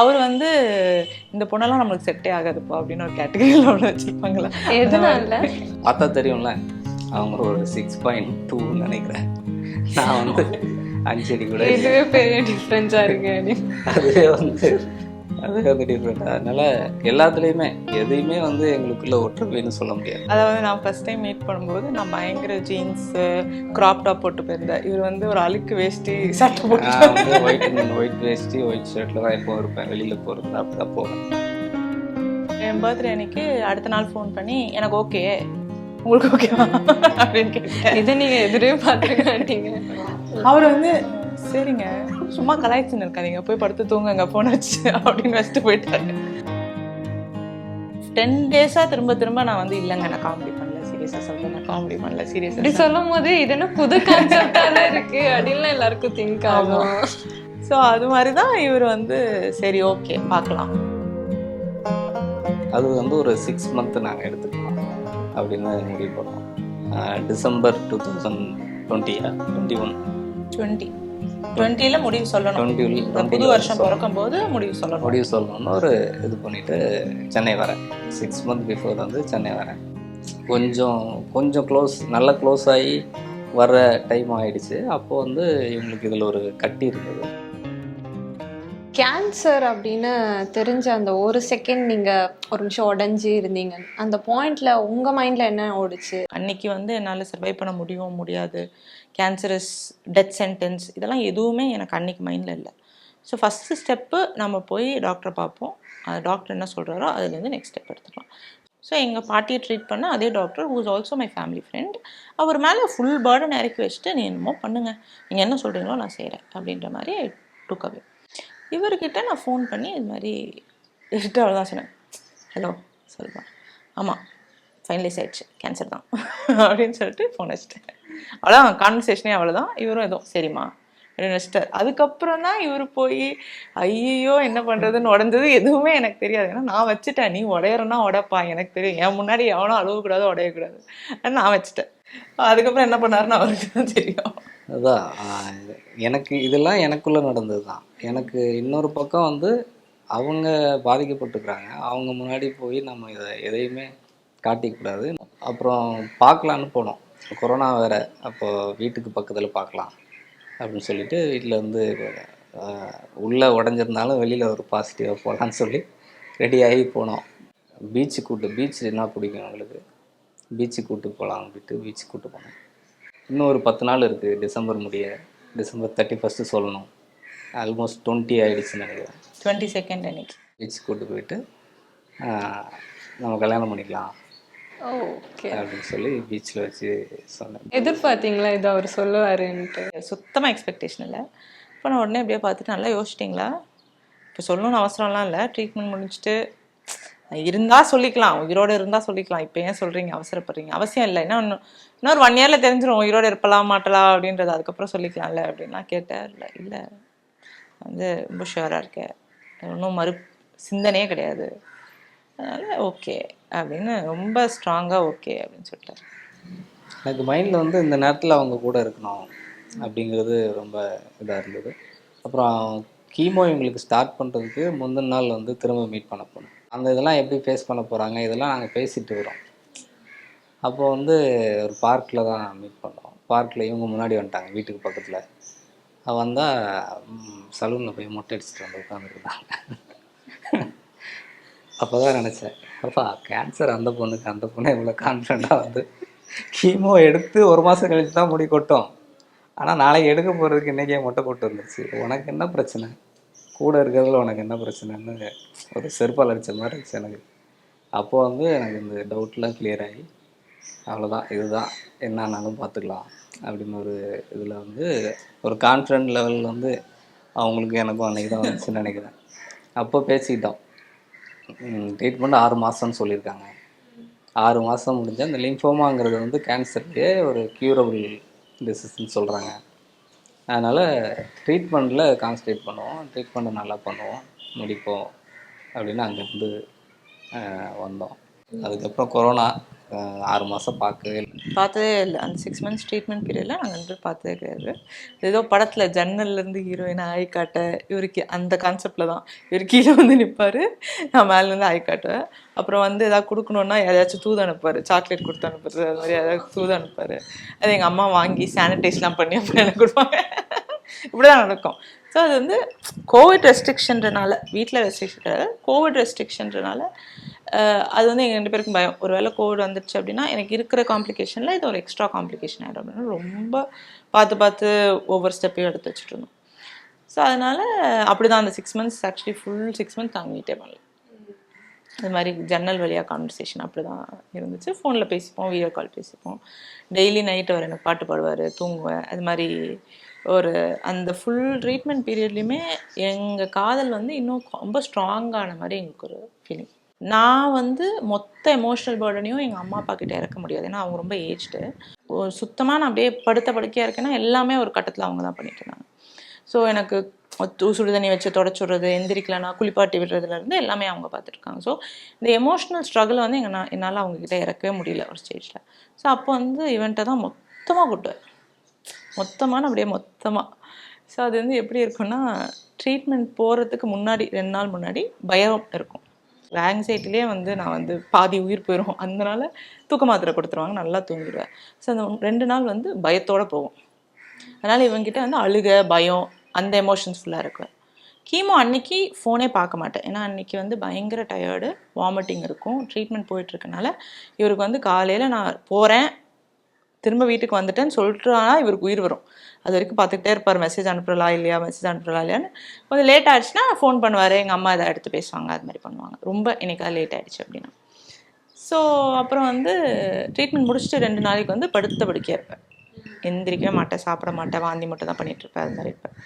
அவர் வந்து இந்த பொண்ணெல்லாம் நம்மளுக்கு செட்டே ஆகாதுப்பா அப்படின்னு ஒரு கேட்டகரியில் ஒன்று வச்சுருப்பாங்களா எதனால பார்த்தா தெரியும்ல அவங்க ஒரு சிக்ஸ் பாயிண்ட் டூ நினைக்கிறேன் நான் வந்து அஞ்சு அடி கூட. இதுவே பெரிய டிஃப்ரென்ஸா இருக்கு. அதுவே வந்து அதுவே வந்து டிஃப்ரெண்ட் அதனால எல்லாத்துலேயுமே எதையுமே வந்து எங்களுக்குள்ள ஒற்றுமைன்னு சொல்ல முடியாது. அதாவது நான் ஃபர்ஸ்ட் டைம் மீட் பண்ணும்போது நான் பயங்கர ஜீன்ஸு கிராப் டாப் போட்டு போயிருந்தேன். இவர் வந்து ஒரு அழுக்கு வேஷ்டி சட்டை போட்டு ஒயிட் ஒயிட் வேஸ்டி ஒயிட் ஷர்ட்டில் தான் எப்போ இருப்பேன். வெளியில் போகிறது அப்படி தான் போவேன். என் பர்த்டே அன்னைக்கு அடுத்த நாள் ஃபோன் பண்ணி எனக்கு ஓகே உங்களுக்கு ஓகேவா அப்படின்னு கேட்டேன் இதை நீங்க எதிரே பார்த்துருக்க மாட்டீங்க. அவர் வந்து சரிங்க. சும்மா கலாய்ச்சின்னு இருக்காதீங்க. போய் படுத்து தூங்குங்க. போன் வச்சு அப்படின்னு வச்சுட்டு போயிட்டாரு. டென் டேஸாக திரும்ப திரும்ப நான் வந்து இல்லைங்க நான் காமெடி பண்ணல. சீரியஸாக சொல்கிறேன் நான் காமெடி பண்ணல. இப்படி சீரியஸாக சொல்லும் போது இது என்ன புது கான்செப்டால இருக்கு? அப்படின்னு எல்லாருக்கும் திங்க் ஆகும். ஸோ அது மாதிரி தான் இவர் வந்து சரி ஓகே பார்க்கலாம். அது வந்து ஒரு சிக்ஸ் மந்த் நாங்கள் எடுத்துக்கலாம் அப்படின்னு முடிவு பண்ணோம். டிசம்பர் டூ தௌசண்ட் டுவெண்ட்டியா டுவெண்ட்டி ஒன் டுவெண்ட்டி டுவெண்ட்டியில் முடிவு சொல்லணும். இந்த புது டுவெண்ட்டி வருஷம் பிறக்கும் போது முடிவு சொல்லணும். முடிவு சொல்லணும்னு ஒரு இது பண்ணிட்டு சென்னை வரேன். சிக்ஸ் மந்த் பிஃபோர் வந்து சென்னை வரேன். கொஞ்சம் கொஞ்சம் க்ளோஸ் நல்ல க்ளோஸ் ஆகி வர்ற டைம் ஆயிடுச்சு. அப்போ வந்து இவங்களுக்கு இதில் ஒரு கட்டி இருந்தது. கேன்சர் அப்படின்னு தெரிஞ்ச அந்த ஒரு செகண்ட் நீங்கள் ஒரு நிமிஷம் உடஞ்சி இருந்தீங்க. அந்த பாயிண்டில் உங்கள் மைண்டில் என்ன ஓடுச்சு? அன்னைக்கு வந்து என்னால் சர்வை பண்ண முடியும் முடியாது. கேன்சரஸ் டெத் சென்டென்ஸ் இதெல்லாம் எதுவுமே எனக்கு அன்னைக்கு மைண்டில் இல்லை. ஸோ ஃபஸ்ட்டு ஸ்டெப்பு நம்ம போய் டாக்டரை பார்ப்போம். டாக்டர் என்ன சொல்கிறாரோ அதுலேருந்து நெக்ஸ்ட் ஸ்டெப் எடுத்துக்கலாம். ஸோ எங்கள் பாட்டியை ட்ரீட் பண்ண அதே doctor who is also my family friend அவர் மேலே ஃபுல் பேர்டன் இறக்கி வச்சுட்டு நீ என்னமோ பண்ணுங்கள் நீங்கள் என்ன சொல்கிறீங்களோ நான் செய்கிறேன் அப்படின்ற மாதிரி டுக்கவே இவர்கிட்ட நான் ஃபோன் பண்ணி இது மாதிரி எஸ்ட்டா அவ்வளோ தான் சொன்னேன். ஹலோ சொல்லுப்பா ஆமாம் ஃபைனலைஸ் ஆயிடுச்சு. கேன்சர் தான். அப்படின்னு சொல்லிட்டு ஃபோன் வச்சிட்டேன். அவ்வளோதான் கான்வர்சேஷனே அவ்வளோதான் இவரும் எதுவும் சரிம்மா. அப்படின்னு வச்சிட்டார். அதுக்கப்புறம் தான் இவர் போய் ஐயோ என்ன பண்ணுறதுன்னு உடஞ்சது. எதுவுமே எனக்கு தெரியாது. ஏன்னா நான் வச்சுட்டேன். நீ உடையறன்னா உடப்பா. எனக்கு தெரியும். என் முன்னாடி எவனும் அழுவக்கூடாது உடையக்கூடாது. நான் வச்சுட்டேன். அதுக்கப்புறம் என்ன பண்ணாருன்னு அவருக்கு தான் தெரியும். அதான் எனக்கு இதெல்லாம் எனக்குள்ளே நடந்தது தான் எனக்கு இன்னொரு பக்கம் வந்து அவங்க பாதிக்கப்பட்டுக்கிறாங்க. அவங்க முன்னாடி போய் நம்ம இதை எதையுமே காட்டிக்கூடாது அப்புறம் பார்க்கலான்னு போனோம். கொரோனா வேற அப்போ வீட்டுக்கு பக்கத்தில் பார்க்கலாம் அப்படின்னு சொல்லிட்டு வீட்டில் வந்து உள்ளே உடஞ்சிருந்தாலும் வெளியில் ஒரு பாசிட்டிவாக போகலான்னு சொல்லி ரெடி ஆகி போனோம். பீச்சு கூட்டு பீச் என்ன பிடிக்கும் உங்களுக்கு? பீச்சு கூட்டு போகலாம் அப்படின்ட்டு பீச் கூட்டு போனோம் இன்னும் ஒரு பத்து நாள் இருக்குது டிசம்பர் முடிய. டிசம்பர் தேர்ட்டி ஃபஸ்ட்டு சொல்லணும். ஆல்மோஸ்ட் டுவெண்ட்டி ஆயிடுச்சுன்னு நினைக்கிறேன். டுவெண்ட்டி செகண்ட் அன்னைக்கு. பீச் கூட்டு போயிட்டு நம்ம கல்யாணம் பண்ணிக்கலாம். ஓகே. அப்படின்னு சொல்லி பீச்சில் வச்சு சொன்னேன். எதிர்பார்த்தீங்களா? இது அவர் சொல்லுவாருன்ட்டு. சுத்தமாக எக்ஸ்பெக்டேஷன் இல்லை. இப்போ நான் உடனே அப்படியே பார்த்துட்டு நல்லா யோசிச்சிட்டிங்களா? இப்போ சொல்லணும்னு அவசரம்லாம் இல்லை. ட்ரீட்மெண்ட் முடிச்சுட்டு இருந்தால் சொல்லிக்கலாம் உயிரோடு இருந்தால் சொல்லிக்கலாம். இப்போ ஏன் சொல்கிறீங்க அவசரப்படுறீங்க. அவசியம் இல்லை. இன்னும் இன்னும் இன்னொரு ஒன் இயரில் தெரிஞ்சிடும் உயிரோடு இருப்பலாம் மாட்டலாம் அப்படின்றது. அதுக்கப்புறம் சொல்லிக்கலாம்ல அப்படின்லாம் கேட்டார் இல்லை இல்லை. வந்து ரொம்ப ஷுவராக இருக்கேன். ஒன்றும் மறு சிந்தனையே கிடையாது. அதனால் ஓகே அப்படின்னு ரொம்ப ஸ்ட்ராங்காக ஓகே அப்படின்னு சொல்லிட்டார். எனக்கு மைண்டில் வந்து இந்த நேரத்தில் அவங்க கூட இருக்கணும் அப்படிங்கிறது ரொம்ப இதாக இருந்தது. அப்புறம் கீமோ இவங்களுக்கு ஸ்டார்ட் பண்ணுறதுக்கு முந்தின நாள் வந்து திரும்ப மீட் பண்ண போனோம் அந்த இதெல்லாம் எப்படி ஃபேஸ் பண்ண போகிறாங்க இதெல்லாம் நாங்கள் பேசிட்டு வரோம் அப்போ வந்து ஒரு பார்க்கில் தான் மீட் பண்ணோம் பார்க்கில் இவங்க முன்னாடி வந்துட்டாங்க வீட்டுக்கு பக்கத்தில். வந்தால் சலூனில் போய் மொட்டை அடிச்சுட்டு வந்து உட்காந்துருந்தாங்க அப்போ தான் நினச்சேன் அப்பா கேன்சர் அந்த பொண்ணுக்கு அந்த பொண்ணு இவ்வளோ கான்ஃபிடண்ட்டாக வந்து கீமோ எடுத்து ஒரு மாதம் கழிச்சு தான் முடி கொட்டும். ஆனால் நாளைக்கு எடுக்க போகிறதுக்கு இன்றைக்கே மொட்டை கொட்டு வந்துருச்சு. உனக்கு என்ன பிரச்சனை? கூட இருக்கிறதுல உனக்கு என்ன பிரச்சனைன்னு ஒரு செருப்பால் அடித்த மாதிரி இருந்துச்சு எனக்கு. அப்போது வந்து எனக்கு இந்த டவுட்லாம் கிளியர் ஆகி அவ்வளோதான் இதுதான் என்னன்னாலும் பார்த்துக்கலாம் அப்படின்னு ஒரு இதில் வந்து ஒரு கான்ஃபிடென்ட் லெவலில் வந்து அவங்களுக்கு எனக்கும் அன்றைக்கி தான் வந்துச்சுன்னு நினைக்கிறேன். அப்போ பேசிக்கிட்டோம். ட்ரீட்மெண்ட் ஆறு மாதம்னு சொல்லியிருக்காங்க. ஆறு மாதம் முடிஞ்சால் அந்த லிம்ஃபோமாங்கிறது வந்து கேன்சர்லேயே ஒரு க்யூரபிள் டிசீஸ்ன்னு சொல்கிறாங்க அதனால் ட்ரீட்மெண்ட்டில் கான்சன்ட்ரேட் பண்ணுவோம். ட்ரீட்மெண்ட்டை நல்லா பண்ணுவோம். முடிப்போம். அப்படின்னு அங்கேருந்து வந்தோம். அதுக்கப்புறம் கொரோனா ஆறு மாதம் பார்க்கவே இல்லை. பார்த்ததே இல்லை. அந்த சிக்ஸ் மந்த்ஸ் ட்ரீட்மெண்ட் பீரியடில் நாங்கள் வந்து பார்த்ததே கிடையாது. ஏதோ படத்தில் ஜன்னல்லேருந்து ஹீரோயினை ஆய் காட்ட இவருக்கு அந்த கான்செப்டில் தான். இவர் கீழே வந்து நிற்பார் நான் மேலேருந்து ஆய் காட்டுவேன் அப்புறம் வந்து எதாவது கொடுக்கணுன்னா யாரையாச்சும் தூது அனுப்பார் சாக்லேட் கொடுத்து அனுப்புறது அது மாதிரி யாராவது தூது அனுப்பார் அது எங்கள் அம்மா வாங்கி சானிடைஸ்லாம் பண்ணி அப்புறம் எனக்கு கொடுப்பாங்க. இப்படி தான் நடக்கும். ஸோ அது வந்து கோவிட் ரெஸ்ட்ரிக்ஷன்றனால வீட்டில் ரெஸ்ட்ரிக்ஷன் கோவிட் ரெஸ்ட்ரிக்ஷன்றனால அது வந்து எங்கள் ரெண்டு பேருக்கும் பயம். ஒருவேளை கோவிட் வந்துடுச்சு அப்படின்னா எனக்கு இருக்கிற காம்ப்ளிகேஷனில் இது ஒரு எக்ஸ்ட்ரா காம்ப்ளிகேஷன் ஆகிடும் அப்படின்னா ரொம்ப பார்த்து பார்த்து ஒவ்வொரு ஸ்டெப்பையும் எடுத்து வச்சுட்டு இருந்தோம். ஸோ அதனால் அப்படி தான் அந்த six months actually full six months நாங்கள் மீட்டே பண்ணல. இது மாதிரி ஜன்னல் வழியாக கான்வர்சேஷன் அப்படி தான் இருந்துச்சு ஃபோனில் பேசிப்போம் வீடியோ கால் பேசிப்போம். டெய்லி நைட்டு அவர் எனக்கு பாட்டு பாடுவார் தூங்குவேன் அது மாதிரி ஒரு அந்த ஃபுல் ட்ரீட்மெண்ட் பீரியட்லேயுமே எங்கள் காதல் வந்து இன்னும் ரொம்ப ஸ்ட்ராங்கான மாதிரி எங்களுக்கு ஒரு ஃபீலிங் நான் வந்து மொத்த எமோஷனல் பேர்டனையும் எங்கள் அம்மா அப்பா கிட்டே இறக்க முடியாது. ஏன்னா அவங்க ரொம்ப ஏஜ்டு ஒரு சுத்தமாக நான் அப்படியே படுத்த படுக்கையாக இருக்கேன்னா எல்லாமே ஒரு கட்டத்தில் அவங்க தான் பண்ணிட்டு இருந்தாங்க. ஸோ எனக்கு தூ- சுடு தண்ணி வச்சு தொடச்சுடுறது விடுறது எந்திரிக்கலனா குளிப்பாட்டி விடுறதுலேருந்து எல்லாமே அவங்க பார்த்துருக்காங்க ஸோ இந்த எமோஷ்னல் ஸ்ட்ரகிள் வந்து எங்கள் நான் என்னால் அவங்கக்கிட்ட இறக்கவே முடியல ஒரு ஸ்டேஜில் ஸோ அப்போ வந்து இவன்ட்ட தான் மொத்தமாக கொட்டுவேன் மொத்தமான அப்படியே மொத்தமாக ஸோ அது வந்து எப்படி இருக்கும்னா ட்ரீட்மெண்ட் போகிறதுக்கு முன்னாடி ரெண்டு நாள் முன்னாடி பயம் இருக்கும். ஆங்ஸைட்டிலே வந்து நான் வந்து பாதி உயிர் போயிடும் அதனால தூக்க மாத்திரை கொடுத்துருவாங்க நல்லா தூங்கிடுவேன். ஸோ அந்த ரெண்டு நாள் வந்து பயத்தோடு போகும். அதனால் இவங்கிட்ட வந்து அழுக பயம் அந்த எமோஷன்ஸ் ஃபுல்லாக இருக்குவேன் கீமோ அன்னைக்கு ஃபோனே பார்க்க மாட்டேன். ஏன்னா அன்னைக்கு வந்து பயங்கர டயர்டு வாமிட்டிங் இருக்கும் ட்ரீட்மெண்ட் போயிட்டு இருக்கனால இவருக்கு வந்து காலையில் நான் போகிறேன் திரும்ப வீட்டுக்கு வந்துட்டேன்னு சொல்லிட்டுனா இவருக்கு உயிர் வரும். அது வரைக்கும் பார்த்துக்கிட்டே இருப்பார். மெசேஜ் அனுப்புறலா இல்லையா? மெசேஜ் அனுப்புறலா இல்லையான்னு. கொஞ்சம் லேட் ஆயிடுச்சுன்னா ஃபோன் பண்ணுவார். எங்கள் அம்மா இதை எடுத்து பேசுவாங்க. அது மாதிரி பண்ணுவாங்க. ரொம்ப என்னைக்காவது லேட் ஆயிடுச்சு அப்படின்னா. ஸோ அப்புறம் வந்து ட்ரீட்மெண்ட் முடிச்சுட்டு ரெண்டு நாளைக்கு வந்து படுத்த படுக்கையாக இருப்பேன். எந்திரிக்கவே மாட்டேன் சாப்பிட மாட்டேன் வாந்தி மட்டும் தான் பண்ணிகிட்டு இருப்பேன். அது மாதிரி இருப்பேன்.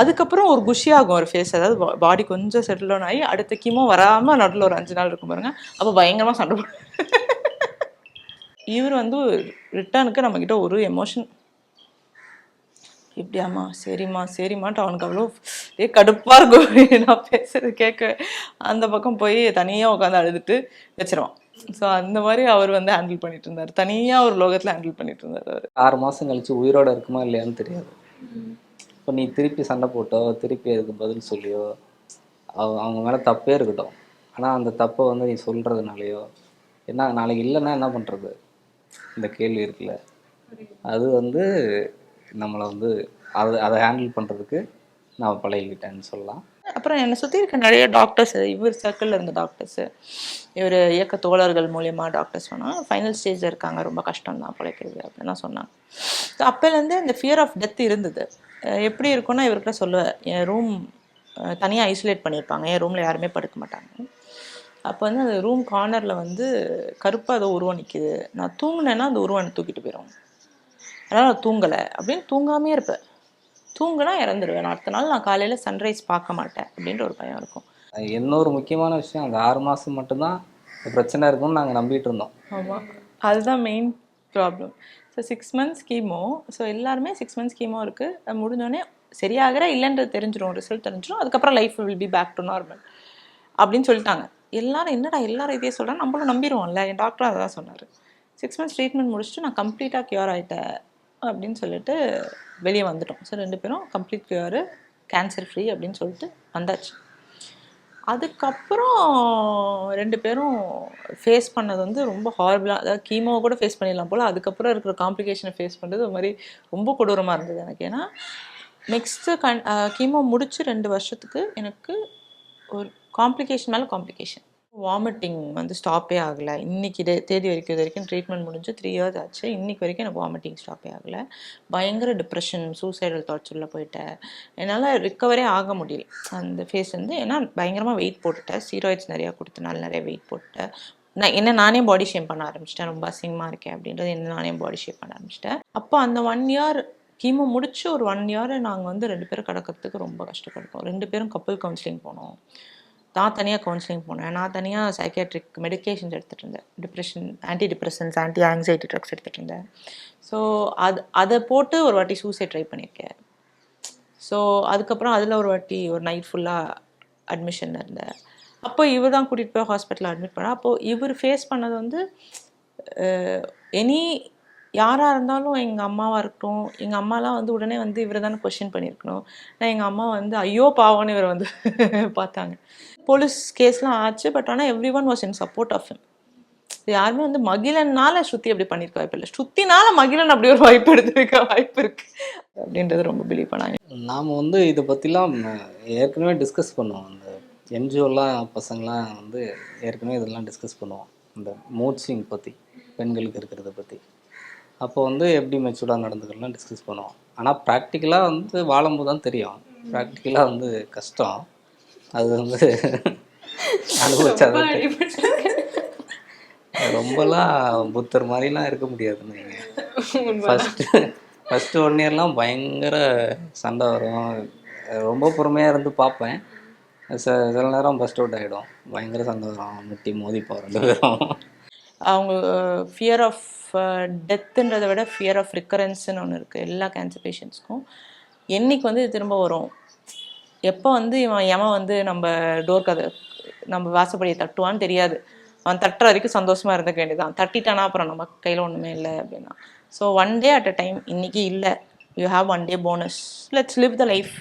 அதுக்கப்புறம் ஒரு குஷியாகும் ஒரு ஃபேஸ் அதாவது பாடி கொஞ்சம் செட்டில் ஆகி அடுத்த கீமோ வராமல் நடுவில் ஒரு அஞ்சு நாள் இருக்கும் பாருங்க. அப்போ பயங்கரமாக சண்டை போடுவேன். இவர் வந்து ரிட்டர்னுக்கு நம்மக்கிட்ட ஒரு எமோஷன் இப்படியாம்மா சரிம்மா சரிம்மான்ட்டு அவனுக்கு அவ்வளோ ஏ கடுப்பாக இருக்கும். நான் பேசுறது கேட்க. அந்த பக்கம் போய் தனியாக உட்காந்து அழுதுட்டு வச்சிருவான். ஸோ அந்த மாதிரி அவர் வந்து ஹேண்டில் பண்ணிட்டு இருந்தார். தனியாக ஒரு லோகத்தில் ஹேண்டில் பண்ணிட்டு இருந்தார் அவர். ஆறு மாதம் கழிச்சு உயிரோட இருக்குமா இல்லையான்னு தெரியாது. இப்போ நீ திருப்பி சண்டை போட்டோ திருப்பி அதுக்கு பதில் சொல்லியோ அவங்க மேலே தப்பே இருக்கட்டும். ஆனால் அந்த தப்பை வந்து நீ சொல்கிறதுனாலையோ என்ன நாளைக்கு இல்லைன்னா என்ன பண்ணுறது இந்த கேள்வி இருக்குல்ல. அது வந்து நம்மளை வந்து அதை அதை ஹேண்டில் பண்ணுறதுக்கு நான் பழகிக்கிட்டேன்னு சொல்லலாம். அப்புறம் என்னை சுற்றி இருக்க நிறைய டாக்டர்ஸ் இவர் சர்க்கிளில் இருந்த டாக்டர்ஸு இவர் இயக்க தோழர்கள் மூலியமா டாக்டர்ஸ் சொன்னால் ஃபைனல் ஸ்டேஜில் இருக்காங்க ரொம்ப கஷ்டம் தான் பிழைக்கிறது அப்படின்லாம் சொன்னாங்க. ஸோ அப்போலேருந்து இந்த ஃபியர் ஆஃப் டெத் இருந்தது. எப்படி இருக்கும்னா இவர்கிட்ட சொல்லுவேன் என் ரூம் தனியாக ஐசோலேட் பண்ணியிருப்பாங்க என் ரூமில் யாருமே படுக்க மாட்டாங்க. அப்போ வந்து அந்த ரூம் கார்னரில் வந்து கருப்பாக ஏதோ உருவம் நிற்கிது நான் தூங்கினேன்னா அந்த உருவம் தூக்கிட்டு போயிடும் அதனால் நான் தூங்கலை. அப்படின்னு தூங்காமே இருப்பேன் தூங்குனா இறந்துருவேன். நான் அடுத்த நாள் நான் காலையில் சன்ரைஸ் பார்க்க மாட்டேன் அப்படின்ற ஒரு பயம் இருக்கும். இன்னொரு முக்கியமான விஷயம் அந்த ஆறு மாதம் மட்டும்தான் பிரச்சனை இருக்கும்னு நாங்கள் நம்பிட்டு இருந்தோம். ஆமாம் அதுதான் main problem so six months chemo so எல்லாருமே சிக்ஸ் மந்த்ஸ் கீமோ இருக்குது முடிஞ்சோடனே சரியாகிற இல்லைன்றது தெரிஞ்சிடும் ரிசல்ட் தெரிஞ்சிடும் அதுக்கப்புறம் life will be back to normal அப்படின்னு சொல்லிட்டாங்க. எல்லாரும் என்னடா எல்லாரும் இதே சொல்கிறாங்க நம்மளும் நம்பிடுவோம்ல. என் டாக்டர் அதை தான் சொன்னார். சிக்ஸ் மந்த்ஸ் ட்ரீட்மெண்ட் முடிச்சுட்டு நான் கம்ப்ளீட்டாக க்யூர் ஆகிட்டேன் அப்படின்னு சொல்லிட்டு வெளியே வந்துட்டோம். ஸோ ரெண்டு பேரும் கம்ப்ளீட் க்யூரு கேன்சர் ஃப்ரீ அப்படின்னு சொல்லிட்டு வந்தாச்சு. அதுக்கப்புறம் ரெண்டு பேரும் ஃபேஸ் பண்ணது வந்து ரொம்ப ஹாரபிளாக அதாவது கீமோவை கூட ஃபேஸ் பண்ணிடலாம் போல். அதுக்கப்புறம் இருக்கிற காம்ப்ளிகேஷனை ஃபேஸ் பண்ணுறது ஒரு மாதிரி ரொம்ப கொடூரமாக இருந்தது எனக்கு. ஏன்னா நெக்ஸ்ட்டு கண் கீமோ முடிச்சு ரெண்டு வருஷத்துக்கு எனக்கு ஒரு காம்ப்ளிகேஷன் மேலே காம்ப்ளிகேஷன் வாமிட்டிங் வந்து ஸ்டாப்பே ஆகலை. இன்னைக்கு தேதி வரைக்கும் இது வரைக்கும் ட்ரீட்மெண்ட் முடிஞ்சு த்ரீ இயர்ஸ் ஆச்சு. இன்னைக்கு வரைக்கும் எனக்கு வாமிட்டிங் ஸ்டாப்பே ஆகலை. பயங்கர டிப்ரெஷன் சூசைடல் தாட்ஸுள்ள போயிட்டேன். என்னால் ரிக்கவரே ஆக முடியல. அந்த ஃபேஸ் வந்து ஏன்னா பயங்கரமாக வெயிட் போட்டுட்டேன். ஸ்டீராய்ட்ஸ் நிறையா கொடுத்தனால நிறைய வெயிட் போட்டுட்டேன். நான் என்ன நானே பாடி ஷேப் பண்ண ஆரம்பிச்சிட்டேன். ரொம்ப அசிங்கமாக இருக்கேன் அப்படின்றது என்ன நானே பாடி ஷேப் பண்ண ஆரம்பிச்சிட்டேன். அப்போ அந்த ஒன் இயர் கீமோ முடிச்சு ஒரு ஒன் இயர் நாங்கள் வந்து ரெண்டு பேரும் கிடக்கிறதுக்கு ரொம்ப கஷ்டப்பட்டோம். ரெண்டு பேரும் கப்பல் கவுன்சிலிங் போனோம். நான் தனியாக கவுன்சிலிங் போனேன். நான் தனியாக சைக்கேட்ரிக் மெடிகேஷன்ஸ் எடுத்துகிட்டு இருந்தேன். Depression anti depressions anti anxiety drugs எடுத்துகிட்டு இருந்தேன். ஸோ அது அதை போட்டு ஒரு வாட்டி சூசைட் ட்ரை பண்ணியிருக்கேன். ஸோ அதுக்கப்புறம் அதில் ஒரு வாட்டி ஒரு நைட் ஃபுல்லாக அட்மிஷன் இருந்தேன். அப்போ இவர் தான் கூட்டிகிட்டு போய் ஹாஸ்பிட்டலில் அட்மிட் பண்ணேன் அப்போது இவர் ஃபேஸ் பண்ணது வந்து எனி யாராக இருந்தாலும் எங்கள் அம்மாவாக இருக்கட்டும் எங்கள் அம்மாலாம் வந்து உடனே வந்து இவரை தானே கொஷின் பண்ணியிருக்கணும். நான் எங்கள் அம்மா வந்து ஐயோ பாவம்னு இவரை வந்து பார்த்தாங்க. போலீஸ் கேஸ்லாம் ஆச்சு பட் ஆனால் every one was in support of him யாருமே வந்து மகிழனால ஸ்ருதி அப்படி பண்ணியிருக்க வாய்ப்பு இல்லை. ஸ்ருத்தினால மகிழன் அப்படி ஒரு வாய்ப்பு எடுத்திருக்க வாய்ப்பு இருக்கு. அப்படின்றது ரொம்ப பிலீவ் பண்ணாங்க. நாம் வந்து இதை பற்றிலாம் ஏற்கனவே டிஸ்கஸ் பண்ணுவோம். அந்த என்ஜிஓலாம் பசங்களாம் வந்து ஏற்கனவே இதெல்லாம் டிஸ்கஸ் பண்ணுவோம். இந்த மூட் பற்றி பெண்களுக்கு இருக்கிறத பற்றி அப்போ வந்து எப்படி மெச்சூர்டாக நடந்துக்கலாம் டிஸ்கஸ் பண்ணுவோம். ஆனால் ப்ராக்டிக்கலாக வந்து வாழும்போது தான் தெரியும் ப்ராக்டிக்கலாக வந்து கஷ்டம். அது வந்து அனுபவிச்சாதான் தெரியும். ரொம்பலாம் புத்தர் மாதிரிலாம் இருக்க முடியாதுன்னு வைங்க ஃபஸ்ட்டு ஃபஸ்ட்டு ஒன் இயர்லாம் பயங்கர சண்டை வரும். ரொம்ப பொறுமையாக இருந்து பார்ப்பேன். ச சில நேரம் பஸ்ட் அவுட் ஆகிடும் பயங்கர சண்டை வரும். முட்டி மோதிப்போம் ரெண்டு பேரும் அவங்க ஃபியர் ஆஃப் டெத்துன்றதை uh, விட ஃபியர் ஆஃப் ரிக்கரன்ஸ்னு ஒன்று இருக்குது எல்லா கேன்சர் பேஷண்ட்ஸ்க்கும் என்னைக்கு வந்து இது திரும்ப வரும்? எப்போ வந்து இவன் எவன் வந்து நம்ம டோர் கதை நம்ம வாசப்படியை தட்டுவான்னு தெரியாது. அவன் தட்டுற வரைக்கும் சந்தோஷமாக இருந்துக்க வேண்டியதான் தட்டிட்டானா அப்புறம் நம்ம கையில் ஒன்றுமே இல்லை அப்படின்னா. So one day at a time இன்றைக்கி இல்லை. You have one day bonus let's live the life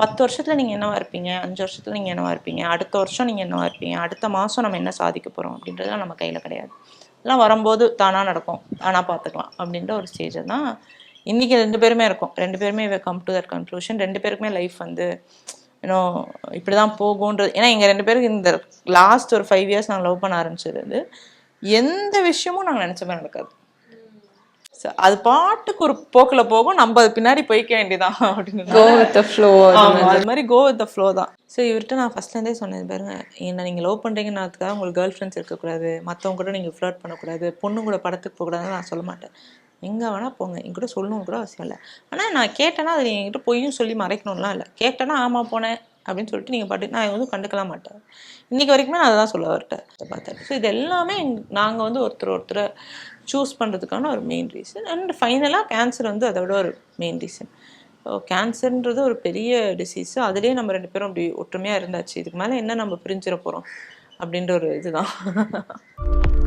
பத்து வருஷத்தில் நீங்கள் என்னவா இருப்பீங்க? அஞ்சு வருஷத்தில் நீங்கள் என்னவா இருப்பீங்க? அடுத்த வருஷம் நீங்கள் என்னவா இருப்பீங்க? அடுத்த மாதம் நம்ம என்ன சாதிக்க போகிறோம் அப்படின்றதுலாம் நம்ம கையில் கிடையாது. எல்லாம் வரும்போது தானாக நடக்கும். தானாக பார்த்துக்கலாம் அப்படின்ற ஒரு ஸ்டேஜ் தான் இன்றைக்கி ரெண்டு பேருமே இருக்கும். ரெண்டு பேருமே கம் டு தட் கன்க்ளூஷன் ரெண்டு பேருக்குமே லைஃப் வந்து இன்னும் இப்படி தான் போகுன்றது ஏன்னா எங்கள் ரெண்டு பேருக்கு இந்த லாஸ்ட் ஒரு ஃபைவ் இயர்ஸ் நாங்கள் லவ் பண்ண ஆரம்பிச்சது எந்த விஷயமும் நாங்கள் நினச்ச மாதிரி நடக்காது. அது பாட்டுக்கு ஒரு போக்கில் போகும். நம்ம அது பின்னாடி போய்க்க வேண்டியதான் அப்படின்னு கோ வித் ஃப்ளோ அது மாதிரி கோ வித் த ஃப்ளோ தான். ஸோ இவர்கிட்ட நான் ஃபர்ஸ்ட்லேருந்தே சொன்னேன் பாருங்க. என்ன நீங்கள் லவ் பண்ணுறீங்கன்றதுக்காக உங்களுக்கு கேர்ள் ஃப்ரெண்ட்ஸ் இருக்கக்கூடாது மற்றவங்க கூட நீங்கள் ஃப்ளர்ட் பண்ணக்கூடாது பொண்ணு கூட படத்துக்கு போகக்கூடாதுன்னு நான் சொல்ல மாட்டேன். எங்கே வேணால் போங்க. என் கூட சொல்லணும் கூட அவசியம் இல்லை. ஆனால் நான் கேட்டேன்னா அது என்கிட்ட பொய்யும் சொல்லி மறைக்கணும்லாம் இல்லை. கேட்டேன்னா ஆமாம் போனேன். அப்படின்னு சொல்லிட்டு நீங்கள் பாட்டு நான் வந்து கண்டுக்கலாம் மாட்டேன். இன்றைக்கி வரைக்குமே நான் அதை தான் சொல்ல அவர்கிட்ட பார்த்தேன். ஸோ இது எல்லாமே நாங்கள் வந்து ஒருத்தர் ஒருத்தரை சூஸ் பண்ணுறதுக்கான ஒரு மெயின் ரீசன் அண்ட் ஃபைனலாக கேன்சர் வந்து அதை விட ஒரு மெயின் ரீசன் கேன்சர்ன்றது ஒரு பெரிய டிசீஸு அதுலேயே நம்ம ரெண்டு பேரும் அப்படி ஒற்றுமையாக இருந்தாச்சு. இதுக்கு மேலே என்ன நம்ம பிரிஞ்சிட போகிறோம் அப்படின்ற ஒரு இதுதான்.